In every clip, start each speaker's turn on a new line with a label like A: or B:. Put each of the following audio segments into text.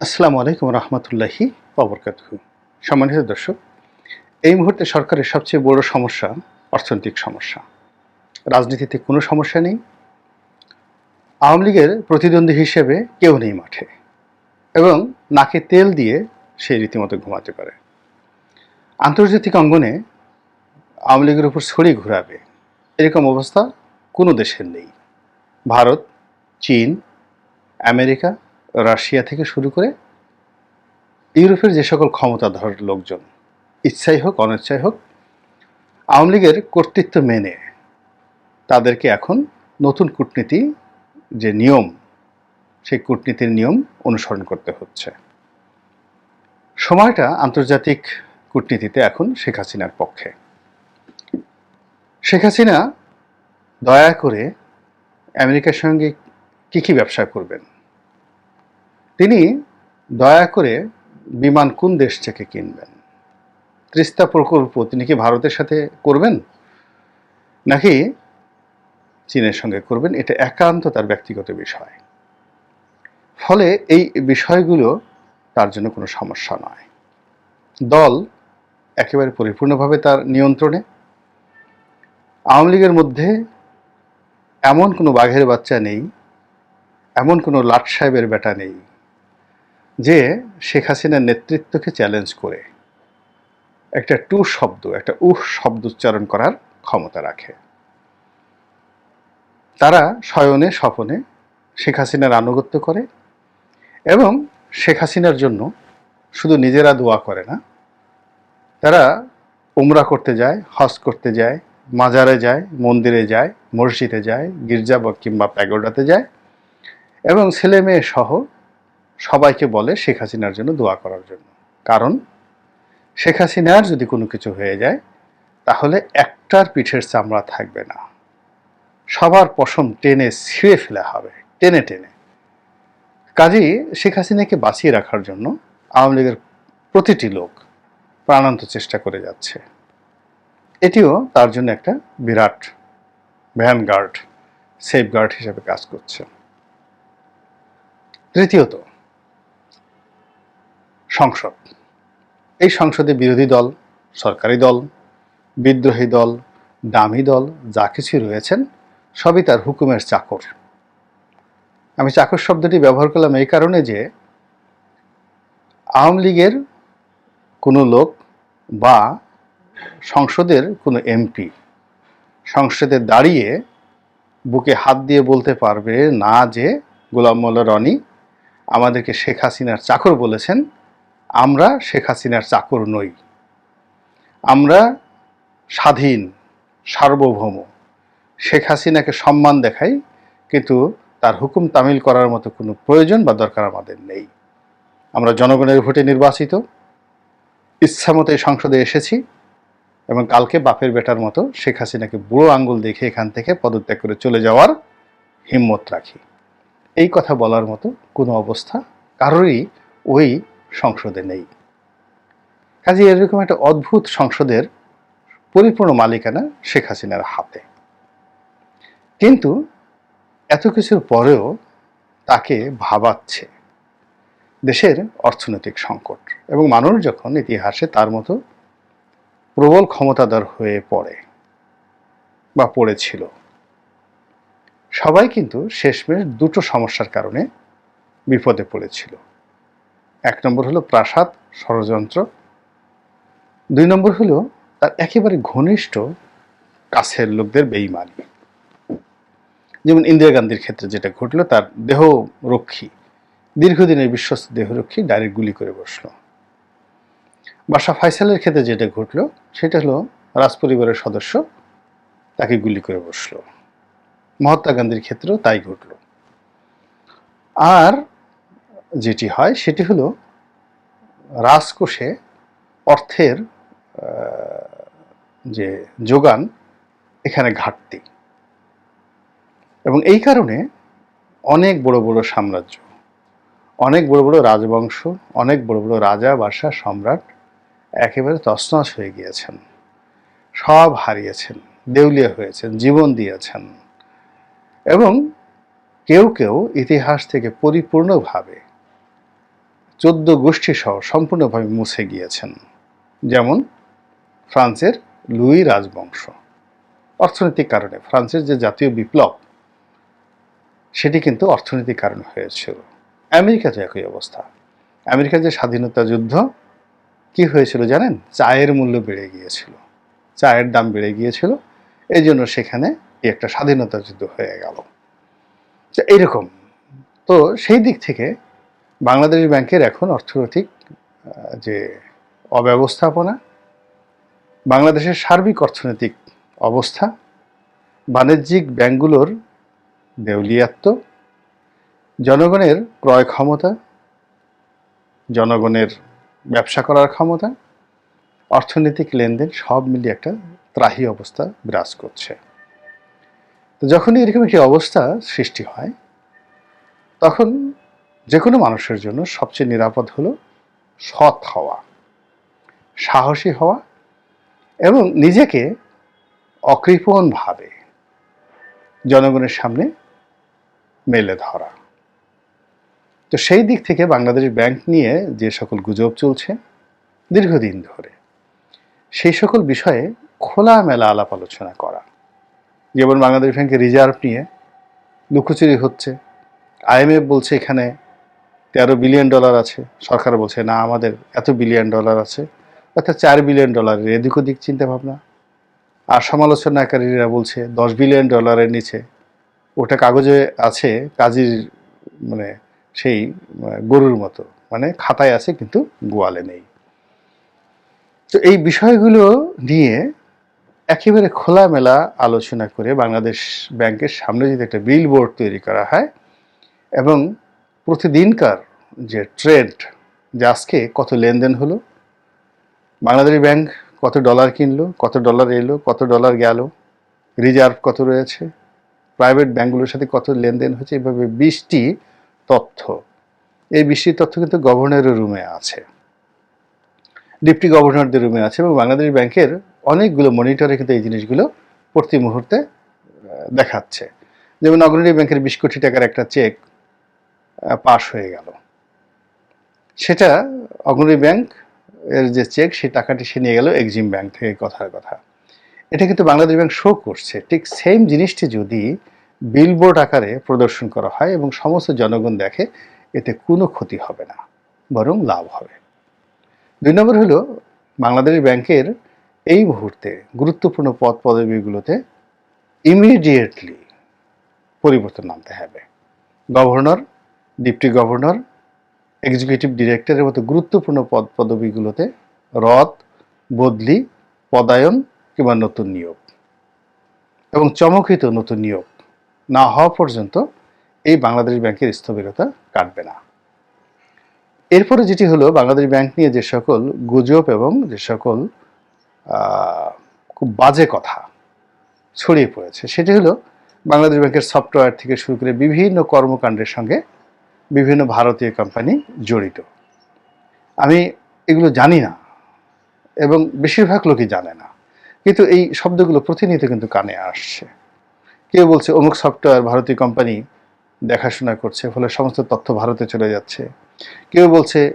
A: আসসালামু আলাইকুম রহমতুল্লাহি অবরকাত সম্মানিত দর্শক, এই মুহূর্তে সরকারের সবচেয়ে বড় সমস্যা অর্থনৈতিক সমস্যা। রাজনীতিতে কোনো সমস্যা নেই। আওয়ামী লীগের প্রতিদ্বন্দ্বী হিসেবে কেউ নেই মাঠে এবং নাকে তেল দিয়ে সে রীতিমতো ঘুমাতে পারে। আন্তর্জাতিক অঙ্গনে আওয়ামী লীগের উপর ছড়ি ঘুরাবে এরকম অবস্থা কোনো দেশের নেই। ভারত, চীন, আমেরিকা রাশিয়া থেকে শুরু করে ইউরোপের যে সকল ক্ষমতাধর লোকজন, ইচ্ছাই হোক, অনিচ্ছাই হোক, আওয়ামী লীগের কর্তৃত্ব মেনে তাদেরকে এখন নতুন কূটনীতি যে নিয়ম, সেই কূটনীতির নিয়ম অনুসরণ করতে হচ্ছে। সময়টা আন্তর্জাতিক কূটনীতিতে এখন শেখ হাসিনার পক্ষে। শেখ হাসিনা দয়া করে আমেরিকার সঙ্গে কী কী ব্যবসা করবেন? তিনি দয়া করে বিমান কোন দেশ থেকে কিনবেন? ত্রিস্তা প্রকল্প তিনি কি ভারতের সাথে করবেন? নাকি চীনের সঙ্গে করবেন? এটা একান্ত তার ব্যক্তিগত বিষয়। ফলে এই বিষয়গুলো তার জন্য কোনো সমস্যা নয়। দল একেবারে পরিপূর্ণভাবে তার নিয়ন্ত্রণে। আওয়ামী লীগের মধ্যে এমন কোনো বাঘের বাচ্চা নেই, এমন কোনো লাট সাহেবের বেটা নেই যে শেখ হাসিনার নেতৃত্বকে চ্যালেঞ্জ করে একটা টু শব্দ, একটা উহ শব্দ উচ্চারণ করার ক্ষমতা রাখে। তারা শয়নে স্বপনে শেখ হাসিনার আনুগত্য করে এবং শেখ হাসিনার জন্য শুধু নিজেরা দোয়া করে না, তারা উমরা করতে যায়, হজ করতে যায়, মাজারে যায়, মন্দিরে যায়, মসজিদে যায়, গির্জা বা কিংবা প্যাগোডাতে যায় এবং ছেলে মেয়ে সহ সবাইকে বলে শেখ হাসিনার জন্য দোয়া করার জন্য। কারণ শেখ হাসিনার যদি কোনো কিছু হয়ে যায়, তাহলে একটার পিঠের চামড়া থাকবে না। সবার পশম টেনে ছিঁড়ে ফেলা হবে, টেনে টেনে। কাজেই শেখ হাসিনাকে বাঁচিয়ে রাখার জন্য আওয়ামী লীগের প্রতিটি লোক প্রাণান্ত চেষ্টা করে যাচ্ছে। এটিও তার জন্য একটা বিরাট ভ্যানগার্ড, সেফগার্ড হিসেবে কাজ করছে। তৃতীয়ত সংসদ। এই সংসদে বিরোধী দল, সরকারি দল, বিদ্রোহী দল, দামি দল, যা কিছু রয়েছেন, সবই তার হুকুমের চাকর। আমি চাকর শব্দটি ব্যবহার করলাম এই কারণে যে, আওয়ামী লীগের কোনো লোক বা সংসদের কোনো এমপি সংসদে দাঁড়িয়ে বুকে হাত দিয়ে বলতে পারবে না যে, গোলাম মোল্লা রনি আমাদেরকে শেখ হাসিনার চাকর বলেছেন আমরা শেখ হাসিনার চাকর নই। আমরা স্বাধীন, সার্বভৌম। শেখ হাসিনাকে সম্মান দেখাই, কিন্তু তার হুকুম তামিল করার মতো কোনো প্রয়োজন বা দরকার আমাদের নেই। আমরা জনগণের ভোটে নির্বাচিত। ইচ্ছামতো এই সংসদে এসেছি এবং কালকে বাপের বেটার মতো শেখ হাসিনাকে বুড়ো আঙ্গুল দেখে এখান থেকে পদত্যাগ করে চলে যাওয়ার হিম্মত রাখি। এই কথা বলার মতো কোনো অবস্থা কারোরই ওই সংসদে নেই। কাজে এরকম একটা অদ্ভুত সংসদের পরিপূর্ণ মালিকানা শেখ হাসিনার হাতে। কিন্তু এত কিছুর পরেও তাকে ভাবাচ্ছে দেশের অর্থনৈতিক সংকট এবং মানুষ যখন ইতিহাসে তার মতো প্রবল ক্ষমতাধর হয়ে পড়ে বা পড়েছিল, সবাই কিন্তু শেষমেশ দুটো সমস্যার কারণে বিপদে পড়েছিল। এক নম্বর হলো প্রাসাদ, ষড়যন্ত্র। দুই নম্বর হলো তার একেবারে ঘনিষ্ঠ কাছের লোকদের বেইমানি। যেমন ইন্দিরা গান্ধীর ক্ষেত্রে যেটা ঘটলো, তার দেহ রক্ষী দীর্ঘদিনের বিশ্বস্ত দেহরক্ষী ডাইরেক্ট গুলি করে বসল। বাসা ফাইসালের ক্ষেত্রে যেটা ঘটলো, সেটা হলো রাজপরিবারের সদস্য তাকে গুলি করে বসল। মহাত্মা গান্ধীর ক্ষেত্রেও তাই ঘটল। আর যেটি হয় সেটি হলো রাজকোষে অর্থের যে যোগান এখানে ঘাটতি। এবং এই কারণে অনেক বড় বড় সাম্রাজ্য, অনেক বড় বড় রাজবংশ, অনেক বড় বড় রাজা বাসা সম্রাট একেবারে তছনছ হয়ে গিয়েছেন। সব হারিয়েছেন, দেউলিয়া হয়েছেন, জীবন দিয়েছেন। এবং কেউ কেউ ইতিহাস থেকে পরিপূর্ণভাবে চোদ্দ গোষ্ঠী সহ সম্পূর্ণভাবে মুছে গিয়েছেন। যেমন ফ্রান্সের লুই রাজবংশ। অর্থনৈতিক কারণে ফ্রান্সের যে জাতীয় বিপ্লব, সেটি কিন্তু অর্থনৈতিক কারণে হয়েছিল। আমেরিকাতে একই অবস্থা। আমেরিকার যে স্বাধীনতা যুদ্ধ, কি হয়েছিল জানেন? চায়ের মূল্য বেড়ে গিয়েছিল। চায়ের দাম বেড়ে গিয়েছিল। এই জন্য সেখানে একটা স্বাধীনতা যুদ্ধ হয়ে গেল। এইরকম। তো সেই দিক থেকে বাংলাদেশ ব্যাংকের এখন অর্থনৈতিক যে অব্যবস্থাপনা, বাংলাদেশের সার্বিক অর্থনৈতিক অবস্থা, বাণিজ্যিক ব্যাংকগুলোর দেউলিয়াত্ব, জনগণের ক্রয় ক্ষমতা, জনগণের ব্যবসা করার ক্ষমতা, অর্থনৈতিক লেনদেন সব মিলিয়ে একটা ত্রাহি অবস্থা বিরাজ করছে। তো যখনই এরকম একটি অবস্থা সৃষ্টি হয়, তখন যে কোনো মানুষের জন্য সবচেয়ে নিরাপদ হলো সৎ হওয়া, সাহসী হওয়া এবং নিজেকে অকৃপণভাবে জনগণের সামনে মেলে ধরা। তো সেই দিক থেকে বাংলাদেশ ব্যাংক নিয়ে যে সকল গুজব চলছে দীর্ঘদিন ধরে, সেই সকল বিষয়ে খোলামেলা আলাপ আলোচনা করা। যেমন বাংলাদেশ ব্যাংকের রিজার্ভ নিয়ে লুকোচুরি হচ্ছে আইএমএফ বলছে এখানে তেরো বিলিয়ন ডলার আছে। সরকার বলছে, না, আমাদের এত বিলিয়ন ডলার আছে। অর্থাৎ চার বিলিয়ন ডলারের এদিক ওদিক চিন্তা ভাবনা। আর সমালোচনাকারীরা বলছে, দশ বিলিয়ন ডলারের নিচে ওটা কাগজে আছে, কাজীর মানে সেই, গরুর মতো। মানে খাতায় আছে, কিন্তু গোয়ালে নেই। তো এই বিষয়গুলো নিয়ে একেবারে খোলামেলা আলোচনা করে বাংলাদেশ ব্যাংকের সামনে যদি একটা বিল বোর্ড তৈরি করা হয়, এবং প্রতিদিনকার যে ট্রেড যে আজকে কত লেনদেন হলো, বাংলাদেশ ব্যাংক কত ডলার কিনলো, কত ডলার এলো, কত ডলার গেল রিজার্ভ কত রয়েছে প্রাইভেট ব্যাঙ্কগুলোর সাথে কত লেনদেন হচ্ছে, এভাবে বিশটি তথ্য। এই বিশটি তথ্য কিন্তু গভর্নরের রুমে আছে। ডিপটি গভর্নরদের রুমে আছে এবং বাংলাদেশ ব্যাংকের অনেকগুলো মনিটরে কিন্তু এই জিনিসগুলো প্রতি মুহূর্তে দেখাচ্ছে। যেমন অগ্রণী ব্যাংকের বিশ কোটি টাকার একটা চেক পাস হয়ে গেল। সেটা অগ্রণী ব্যাংক এর যে চেক, সেই টাকাটি সে নিয়ে গেল এক্সিম ব্যাংক থেকে কথার কথা। এটা কিন্তু বাংলাদেশ ব্যাংক শো করছে। ঠিক সেম জিনিসটি যদি বিলবোর্ড আকারে প্রদর্শন করা হয় এবং সমস্ত জনগণ দেখে, এতে কোনো ক্ষতি হবে না, বরং লাভ হবে। দুই নম্বর হলো, বাংলাদেশ ব্যাংকের এই মুহূর্তে গুরুত্বপূর্ণ পদ পদবীগুলোতে ইমিডিয়েটলি পরিবর্তন আনতে হবে। গভর্নর ডিপটি গভর্নর এক্সিকিউটিভ ডিরেক্টরের মতো গুরুত্বপূর্ণ পদ, পদবীগুলোতে রদ, বদলি, পদায়ন কিংবা নতুন নিয়োগ এবং চমকিত নতুন নিয়োগ না হওয়া পর্যন্ত এই বাংলাদেশ ব্যাংকের স্থবিরতা কাটবে না। এরপরে যেটি হলো, বাংলাদেশ ব্যাংক নিয়ে যে সকল গুজব এবং যে সকল খুব বাজে কথা ছড়িয়ে পড়েছে, সেটি হলো বাংলাদেশ ব্যাংকের সফটওয়্যার থেকে শুরু করে বিভিন্ন কর্মকাণ্ডের সঙ্গে বিভিন্ন ভারতীয় কোম্পানি জড়িত। আমি এগুলো জানি না এবং বেশিরভাগ লোকই জানে না। কিন্তু এই শব্দগুলো প্রতিনিয়ত কিন্তু কানে আসছে। কেউ বলছে, অমুক সফটওয়্যার ভারতীয় কোম্পানি দেখাশোনা করছে, ফলে সমস্ত তথ্য ভারতে চলে যাচ্ছে। কেউ বলছে,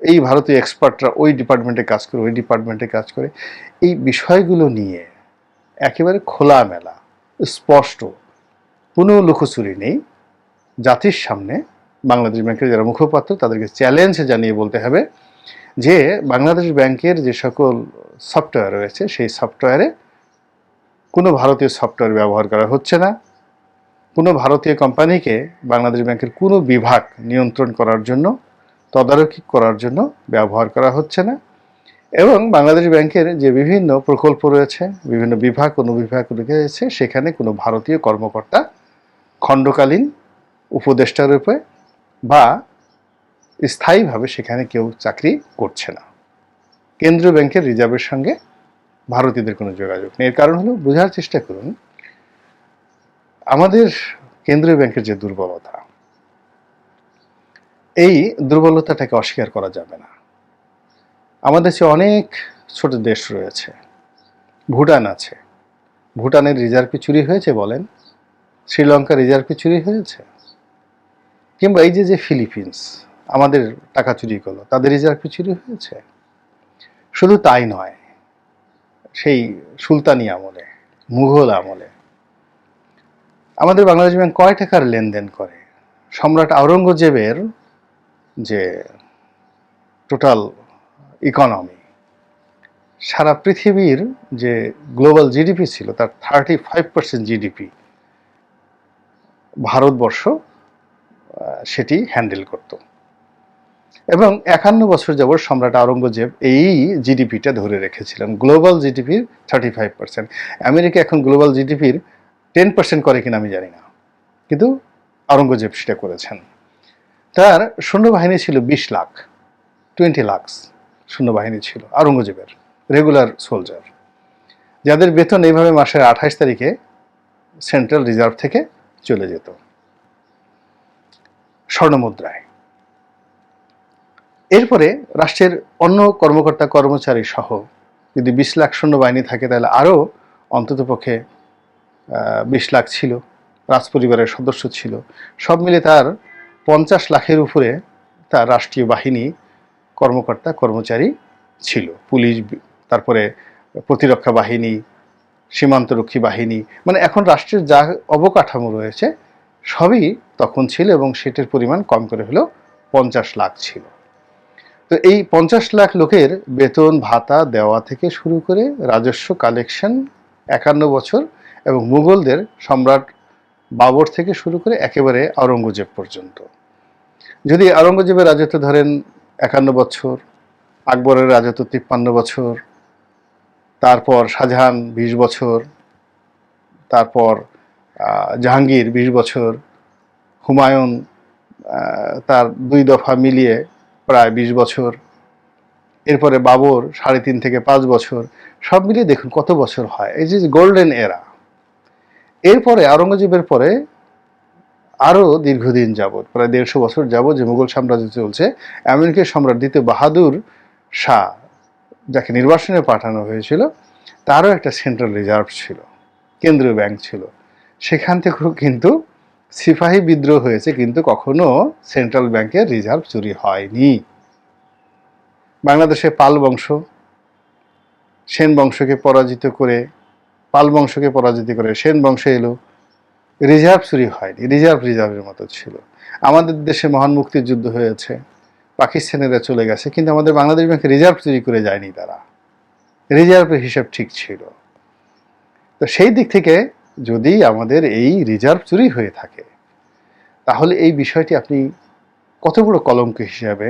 A: এই ভারতীয় এক্সপার্টরা ওই ডিপার্টমেন্টে কাজ করে, ওই ডিপার্টমেন্টে কাজ করে। এই বিষয়গুলো নিয়ে একেবারে খোলামেলা, স্পষ্ট কোনো লুকোচুরি নেই। জাতির সামনে বাংলাদেশ ব্যাংকের যারা মুখপাত্র, তাদেরকে চ্যালেঞ্জ জানিয়ে বলতে হবে যে বাংলাদেশ ব্যাংকের যে সকল সফটওয়্যার রয়েছে, সেই সফটওয়্যারে কোনো ভারতীয় সফটওয়্যার ব্যবহার করা হচ্ছে না। কোনো ভারতীয় কোম্পানিকে বাংলাদেশ ব্যাংকের কোনো বিভাগ নিয়ন্ত্রণ করার জন্য, তদারকি করার জন্য ব্যবহার করা হচ্ছে না। এবং বাংলাদেশ ব্যাংকের যে বিভিন্ন প্রকল্প রয়েছে, বিভিন্ন বিভাগ, অনুবিভাগ রয়েছে, সেখানে কোনো ভারতীয় কর্মকর্তা খণ্ডকালীন উপদেষ্টা রূপে বা স্থায়ীভাবে সেখানে কেউ চাকরি করছে না। কেন্দ্রীয় ব্যাংকের রিজার্ভের সঙ্গে ভারতীয়দের কোনো যোগাযোগ নেই। এর কারণ হলো, বোঝার চেষ্টা করুন, আমাদের কেন্দ্রীয় ব্যাংকের যে দুর্বলতা, এই দুর্বলতাটাকে অস্বীকার করা যাবে না। আমাদের দেশে অনেক ছোট দেশ রয়েছে, ভুটান আছে। ভুটানের রিজার্ভ কি চুরি হয়েছে বলেন, শ্রীলঙ্কার রিজার্ভ কি চুরি হয়েছে। কিংবা এই যে যে ফিলিপিন্স, আমাদের টাকা চুরি করল, তাদের রিজার্ভ কি চুরি হয়েছে? শুধু তাই নয়, সেই সুলতানি আমলে, মুঘল আমলে, আমাদের বাংলাদেশ ব্যাংক কয় টাকার লেনদেন করে? সম্রাট আওরঙ্গজেবের যে টোটাল ইকোনমি সারা পৃথিবীর যে গ্লোবাল জিডিপি ছিল, তার thirty five percent GDP Bharatvarsha সেটি হ্যান্ডেল করত। এবং একান্ন বছর যাবৎ সম্রাট আওরঙ্গজেব এই জিডিপিটা ধরে রেখেছিলেন। গ্লোবাল জিডিপির থার্টি ফাইভ পার্সেন্ট আমেরিকা এখন গ্লোবাল জিডিপির টেন পার্সেন্ট করে কিনা আমি জানি না। কিন্তু আওরঙ্গজেব সেটা করেছেন। তার সৈন্যবাহিনী ছিল বিশ লাখ টোয়েন্টি লাখস সৈন্যবাহিনী ছিল আওরঙ্গজেবের রেগুলার সোলজার যাদের বেতন এইভাবে মাসের আঠাশ তারিখে সেন্ট্রাল রিজার্ভ থেকে চলে যেত। স্বর্ণমুদ্রায়। এরপরে রাষ্ট্রের অন্য কর্মকর্তা কর্মচারী সহ যদি বিশ লাখ সৈন্যবাহিনী থাকে, তাহলে আরও অন্ততপক্ষে বিশ লাখ ছিল, রাজপরিবারের সদস্য ছিল। সব মিলে তার পঞ্চাশ লাখের উপরে তার রাষ্ট্রীয় বাহিনী কর্মকর্তা কর্মচারী ছিল। পুলিশ, তারপরে প্রতিরক্ষা বাহিনী, সীমান্তরক্ষী বাহিনী মানে এখন রাষ্ট্রের যা অবকাঠামো রয়েছে সবই তখন ছিল এবং সেটির পরিমাণ কম করে হলেও পঞ্চাশ লাখ ছিল। তো এই পঞ্চাশ লাখ লোকের বেতন, ভাতা দেওয়া থেকে শুরু করে রাজস্ব কালেকশন একান্ন বছর এবং মুঘলদের সম্রাট বাবর থেকে শুরু করে একেবারে আওরঙ্গজেব পর্যন্ত। যদি আওরঙ্গজেবের রাজত্ব ধরেন একান্ন বছর, আকবরের রাজত্ব তিপ্পান্ন বছর, তারপর শাহজাহান বিশ বছর, তারপর জাহাঙ্গীর বিশ বছর, হুমায়ুন তার দুই দফা মিলিয়ে প্রায় বিশ বছর, এরপরে বাবর সাড়ে তিন থেকে পাঁচ বছর, সব মিলিয়ে দেখুন কত বছর হয়। এই যে গোল্ডেন এরা এরপরে আওরঙ্গজেবের পরে আরও দীর্ঘদিন যাবৎ, প্রায় দেড়শো বছর যাবৎ যে মুঘল সাম্রাজ্য চলছে, আমেরিকার সম্রাট দ্বিতীয় বাহাদুর শাহ, যাকে নির্বাসনে পাঠানো হয়েছিল, তারও একটা সেন্ট্রাল রিজার্ভ ছিল, কেন্দ্রীয় ব্যাংক ছিল। সেখান থেকেও কিন্তু সিপাহী বিদ্রোহ হয়েছে, কিন্তু কখনো সেন্ট্রাল ব্যাংকের রিজার্ভ চুরি হয়নি। বাংলাদেশে পাল বংশ, সেন বংশকে পরাজিত করে, পাল বংশকে পরাজিত করে সেন বংশ এলো, রিজার্ভ চুরি হয়নি, রিজার্ভ রিজার্ভের মতো ছিল। আমাদের দেশে মহান মুক্তিযুদ্ধ হয়েছে, পাকিস্তানিরা চলে গেছে, কিন্তু আমাদের বাংলাদেশ ব্যাংকে রিজার্ভ চুরি করে যায়নি তারা। রিজার্ভের হিসাব ঠিক ছিল। তো সেই দিক থেকে যদি আমাদের এই রিজার্ভ চুরি হয়ে থাকে, তাহলে এই বিষয়টি আপনি কত বড় কলঙ্ক হিসাবে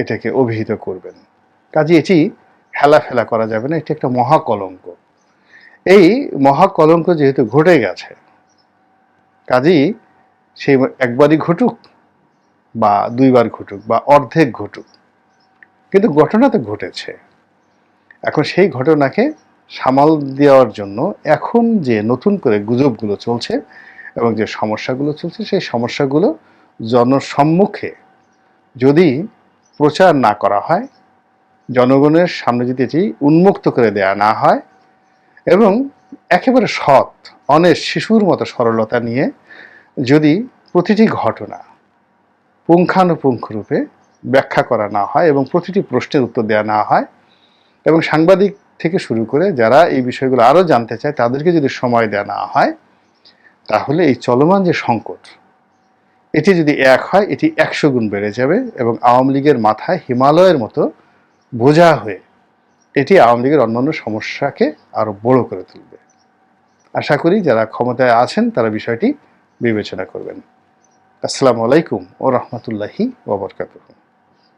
A: এটাকে অভিহিত করবেন? কাজে এটি হেলাফেলা করা যাবে না, এটি একটা মহাকলঙ্ক। এই মহাকলঙ্ক যেহেতু ঘটে গেছে, কাজেই সেই একবারই ঘটুক বা দুইবার ঘটুক বা অর্ধেক ঘটুক, কিন্তু ঘটনা তো ঘটেছে। এখন সেই ঘটনাকে সামাল দেওয়ার জন্য এখন যে নতুন করে গুজবগুলো চলছে এবং যে সমস্যাগুলো চলছে, সেই সমস্যাগুলো জনসম্মুখে যদি প্রচার না করা হয়, জনগণের সামনে যদি এটি উন্মুক্ত করে দেয়া না হয় এবং একেবারে সৎ অনেক শিশুর মতো সরলতা নিয়ে যদি প্রতিটি ঘটনা পুঙ্খানুপুঙ্খ রূপে ব্যাখ্যা করা না হয় এবং প্রতিটি প্রশ্নের উত্তর দেওয়া না হয় এবং সাংবাদিক থেকে শুরু করে যারা এই বিষয়গুলো আরও জানতে চায়, তাদেরকে যদি সময় দেওয়া না হয়, তাহলে এই চলমান যে সংকট, এটি যদি এক হয়, এটি একশো গুণ বেড়ে যাবে এবং আওয়ামী লীগের মাথায় হিমালয়ের মতো বোঝা হয়ে এটি আওয়ামী লীগের অন্যান্য সমস্যাকে আরও বড় করে তুলবে। আশা করি যারা ক্ষমতায় আছেন, তারা বিষয়টি বিবেচনা করবেন। আসসালামু আলাইকুম ও রহমতুল্লাহি ওবরকাতুহ।